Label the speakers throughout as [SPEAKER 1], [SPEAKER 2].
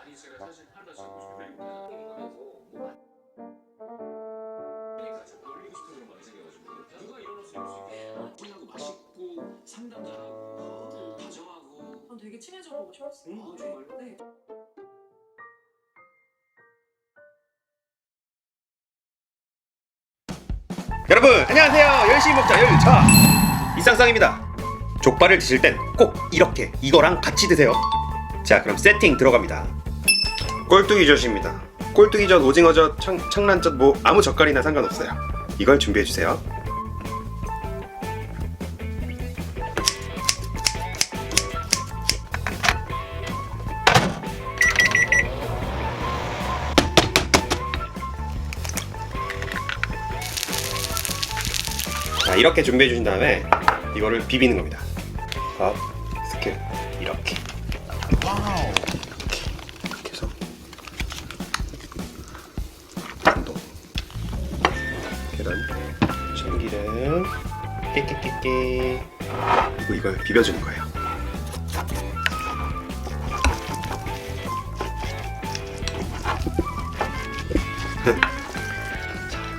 [SPEAKER 1] 아니 제가 사실 하나 지고 싶은 거 아, 정말?
[SPEAKER 2] 네.
[SPEAKER 3] 여러분 안녕하세요. 열심히 먹자 열차. 이상상입니다. 족발을 드실 땐 꼭 이렇게 이거랑 같이 드세요. 자 그럼 세팅 들어갑니다. 꼴뚜기젓입니다. 꼴뚜기젓 오징어젓 창, 창란젓 뭐 아무 젓갈이나 상관없어요. 이걸 준비해주세요 자 이렇게 준비해 주신 다음에 이거를 비비는 겁니다. 밥 스킬 이렇게 이렇게. 이렇게 해서. 반도 계란 참기름. 깨깨깨깨. 그리고 이걸 비벼주는 거예요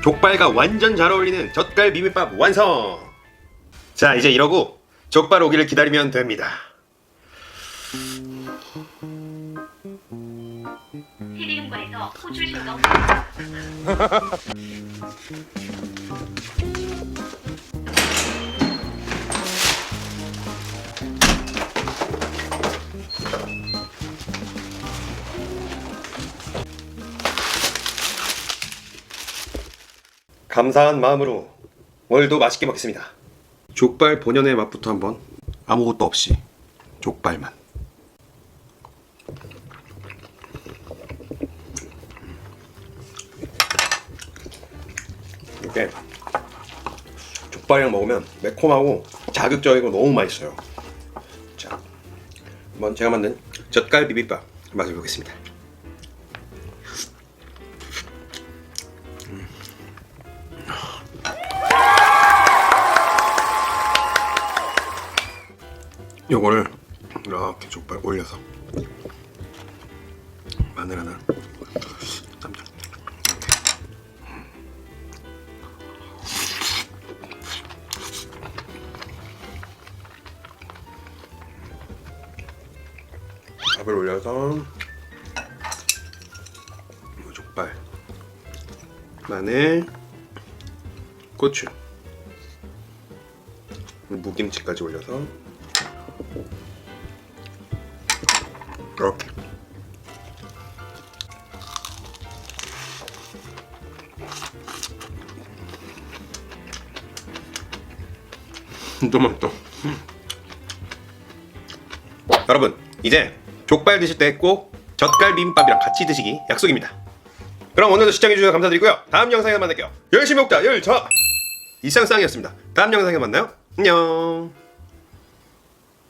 [SPEAKER 3] 족발과 완전 잘 어울리는 젓갈 비빔밥 완성! 자, 이제 이러고 족발 오기를 기다리면 됩니다.
[SPEAKER 4] 해리움과에서 호출 신경
[SPEAKER 3] 감사한 마음으로 오늘도 맛있게 먹겠습니다. 족발 본연의 맛부터 한번 아무것도 없이 족발만. 이렇게 족발이랑 먹으면 매콤하고 자극적이고 너무 맛있어요. 자, 한번 제가 만든 젓갈 비빔밥 맛을 보겠습니다. 요거를 이렇게 족발 올려서 마늘 하나 쌈장 밥을 올려서 요 족발 마늘 고추 무김치까지 올려서 이렇게. 너무 맛있다 여러분 이제 족발 드실 때 꼭 젓갈 비빔밥이랑 같이 드시기 약속입니다. 그럼 오늘도 시청해주셔서 감사드리고요. 다음 영상에서 만날게요. 열심히 먹자 열차 이상상이었습니다. 다음 영상에서 만나요. 안녕.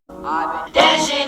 [SPEAKER 5] I've been